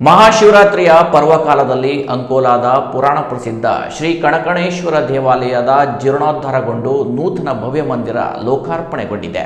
ಮಹಾಶಿವರಾತ್ರಿಯ ಪರ್ವಕಾಲದಲ್ಲಿ ಅಂಕೋಲಾದ ಪುರಾಣ ಪ್ರಸಿದ್ಧ ಶ್ರೀ ಕಣಕಣೇಶ್ವರ ದೇವಾಲಯದ ಜೀರ್ಣೋದ್ಧಾರಗೊಂಡು ನೂತನ ಭವ್ಯ ಮಂದಿರ ಲೋಕಾರ್ಪಣೆಗೊಂಡಿದೆ.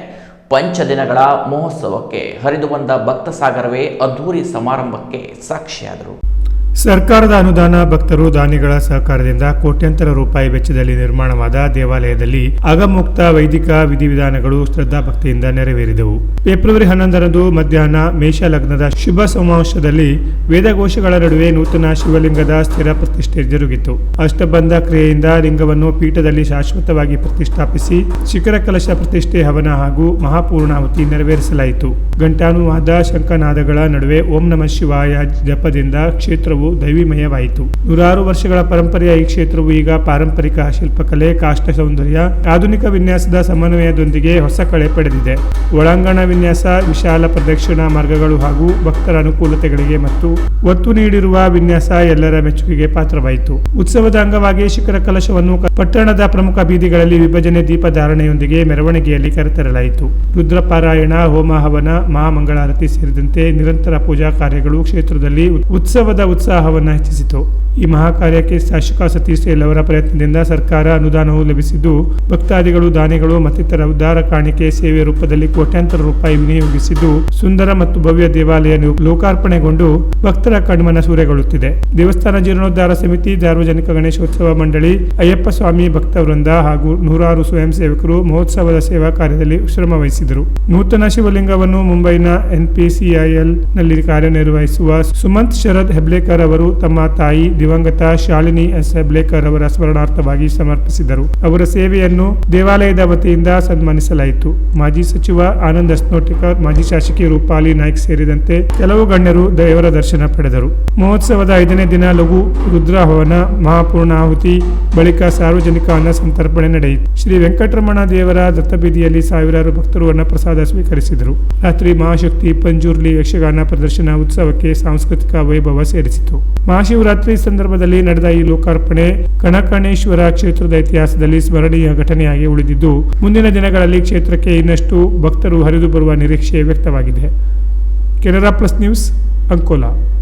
ಪಂಚದಿನಗಳ ಮಹೋತ್ಸವಕ್ಕೆ ಹರಿದು ಬಂದ ಭಕ್ತ ಸಾಗರವೇ ಅದ್ಧೂರಿ ಸಮಾರಂಭಕ್ಕೆ ಸಾಕ್ಷಿಯಾದರು. ಸರ್ಕಾರದ ಅನುದಾನ, ಭಕ್ತರು, ದಾನಿಗಳ ಸಹಕಾರದಿಂದ ಕೋಟ್ಯಂತರ ರೂಪಾಯಿ ವೆಚ್ಚದಲ್ಲಿ ನಿರ್ಮಾಣವಾದ ದೇವಾಲಯದಲ್ಲಿ ಅಗಮುಕ್ತ ವೈದಿಕ ವಿಧಿವಿಧಾನಗಳು ಶ್ರದ್ಧಾಭಕ್ತಿಯಿಂದ ನೆರವೇರಿದವು. ಫೆಬ್ರವರಿ ಹನ್ನೊಂದರಂದು ಮಧ್ಯಾಹ್ನ ಮೇಷ ಲಗ್ನದ ಶುಭ ಸಮಾವೇಶದಲ್ಲಿ ವೇದಘೋಷಗಳ ನಡುವೆ ನೂತನ ಶಿವಲಿಂಗದ ಸ್ಥಿರ ಪ್ರತಿಷ್ಠೆ ಜರುಗಿತು. ಅಷ್ಟಬಂಧ ಕ್ರಿಯೆಯಿಂದ ಲಿಂಗವನ್ನು ಪೀಠದಲ್ಲಿ ಶಾಶ್ವತವಾಗಿ ಪ್ರತಿಷ್ಠಾಪಿಸಿ ಶಿಖರ ಕಲಶ ಪ್ರತಿಷ್ಠೆ, ಹವನ ಹಾಗೂ ಮಹಾಪೂರ್ಣಾಹುತಿ ನೆರವೇರಿಸಲಾಯಿತು. ಘಂಟಾನುವಾದ ಶಂಕನಾದಗಳ ನಡುವೆ ಓಂ ನಮಃ ಶಿವಾಯ ಜಪದಿಂದ ಕ್ಷೇತ್ರವು ದೈವಿಮಯವಾಯಿತು. ನೂರಾರು ವರ್ಷಗಳ ಪರಂಪರೆಯ ಈ ಕ್ಷೇತ್ರವು ಈಗ ಪಾರಂಪರಿಕ ಶಿಲ್ಪಕಲೆ ಕಾಷ್ಟ ಸೌಂದರ್ಯ ಆಧುನಿಕ ವಿನ್ಯಾಸದ ಸಮನ್ವಯದೊಂದಿಗೆ ಹೊಸ ಕಳೆ ಪಡೆದಿದೆ. ಒಳಾಂಗಣ ವಿನ್ಯಾಸ, ವಿಶಾಲ ಪ್ರದಕ್ಷಿಣಾ ಮಾರ್ಗಗಳು ಹಾಗೂ ಭಕ್ತರ ಅನುಕೂಲತೆಗಳಿಗೆ ಮತ್ತು ಒತ್ತು ನೀಡಿರುವ ವಿನ್ಯಾಸ ಎಲ್ಲರ ಮೆಚ್ಚುಗೆಗೆ ಪಾತ್ರವಾಯಿತು. ಉತ್ಸವದ ಅಂಗವಾಗಿ ಶಿಖರ ಕಲಶವನ್ನು ಪಟ್ಟಣದ ಪ್ರಮುಖ ಬೀದಿಗಳಲ್ಲಿ ವಿಭಜನೆ ದೀಪ ಧಾರಣೆಯೊಂದಿಗೆ ಮೆರವಣಿಗೆಯಲ್ಲಿ ಕರೆತರಲಾಯಿತು. ರುದ್ರಪಾರಾಯಣ, ಹೋಮ ಹವನ, ಮಹಾಮಂಗಳಾರತಿ ಸೇರಿದಂತೆ ನಿರಂತರ ಪೂಜಾ ಕಾರ್ಯಗಳು ಕ್ಷೇತ್ರದಲ್ಲಿ ಉತ್ಸವದ ಉತ್ಸವದ ಉತ್ಸಾಹವನ್ನು ಹೆಚ್ಚಿಸಿತು. ಈ ಮಹಾಕಾರ್ಯಕ್ಕೆ ಶಾಸಕ ಸತೀಶ್ ಪ್ರಯತ್ನದಿಂದ ಸರ್ಕಾರ ಅನುದಾನವು ಲಭಿಸಿದ್ದು, ಭಕ್ತಾದಿಗಳು, ದಾನಿಗಳು ಮತ್ತಿತರ ಉದ್ಧಾರ ಕಾಣಿಕೆ ಸೇವೆ ರೂಪದಲ್ಲಿ ಕೋಟ್ಯಾಂತರ ರೂಪಾಯಿ ವಿನಿಯೋಗಿಸಿದ್ದು, ಸುಂದರ ಮತ್ತು ಭವ್ಯ ದೇವಾಲಯ ಲೋಕಾರ್ಪಣೆಗೊಂಡು ಭಕ್ತರ ಕಣ್ಮನ ಸೂರೆಗೊಳ್ಳುತ್ತಿದೆ. ದೇವಸ್ಥಾನ ಜೀರ್ಣೋದ್ಧಾರ ಸಮಿತಿ, ಸಾರ್ವಜನಿಕ ಗಣೇಶೋತ್ಸವ ಮಂಡಳಿ, ಅಯ್ಯಪ್ಪ ಸ್ವಾಮಿ ಭಕ್ತ ವೃಂದ ಹಾಗೂ ನೂರಾರು ಸ್ವಯಂ ಸೇವಕರು ಮಹೋತ್ಸವದ ಸೇವಾ ಕಾರ್ಯದಲ್ಲಿ ಶ್ರಮ ವಹಿಸಿದರು. ನೂತನ ಶಿವಲಿಂಗವನ್ನು ಮುಂಬೈನ ಎನ್ಪಿಸಿಐಎಲ್ನಲ್ಲಿ ಕಾರ್ಯನಿರ್ವಹಿಸುವ ಸುಮಂತ್ ಶರದ್ ಹೆಬ್ಲೇಕರ್ ಅವರು ತಮ್ಮ ತಾಯಿ ದಿವಂಗತ ಶಾಲಿನಿ ಎಸ್ ಹೆಬ್ಲೇಕರ್ ಅವರ ಸ್ಮರಣಾರ್ಥವಾಗಿ ಸಮರ್ಪಿಸಿದರು. ಅವರ ಸೇವೆಯನ್ನು ದೇವಾಲಯದ ವತಿಯಿಂದ ಸನ್ಮಾನಿಸಲಾಯಿತು. ಮಾಜಿ ಸಚಿವ ಆನಂದ್ ಅಸ್ನೋಟಿಕರ್ ಮಾಜಿ ಶಾಸಕಿ ರೂಪಾಲಿ ನಾಯ್ಕ್ ಸೇರಿದಂತೆ ಕೆಲವು ಗಣ್ಯರು ದೇವರ ದರ್ಶನ ಪಡೆದರು. ಮಹೋತ್ಸವದ ಐದನೇ ದಿನ ಲಘು ರುದ್ರಾಹವನ ಮಹಾಪೂರ್ಣಾಹುತಿ ಬಳಿಕ ಸಾರ್ವಜನಿಕ ಅನ್ನ ಸಂತರ್ಪಣೆ ನಡೆಯಿತು. ಶ್ರೀ ವೆಂಕಟರಮಣ ದೇವರ ದತ್ತಬೀದಿಯಲ್ಲಿ ಸಾವಿರಾರು ಭಕ್ತರು ಅನ್ನಪ್ರಸಾದ ಸ್ವೀಕರಿಸಿದರು. ರಾತ್ರಿ ಮಹಾಶಕ್ತಿ ಪಂಜುರ್ಲಿ ಯಕ್ಷಗಾನ ಪ್ರದರ್ಶನ ಉತ್ಸವಕ್ಕೆ ಸಾಂಸ್ಕೃತಿಕ ವೈಭವ ಸೇರಿಸಿತು. ಮಹಾಶಿವರಾತ್ರಿ ಸಂದರ್ಭದಲ್ಲಿ ನಡೆದ ಈ ಲೋಕಾರ್ಪಣೆ ಕಣಕಣೇಶ್ವರ ಕ್ಷೇತ್ರದ ಇತಿಹಾಸದಲ್ಲಿ ಸ್ಮರಣೀಯ ಘಟನೆಯಾಗಿ ಉಳಿದಿದ್ದು, ಮುಂದಿನ ದಿನಗಳಲ್ಲಿ ಕ್ಷೇತ್ರಕ್ಕೆ ಇನ್ನಷ್ಟು ಭಕ್ತರು ಹರಿದು ಬರುವ ನಿರೀಕ್ಷೆ ವ್ಯಕ್ತವಾಗಿದೆ. Canara plus news, Ankola.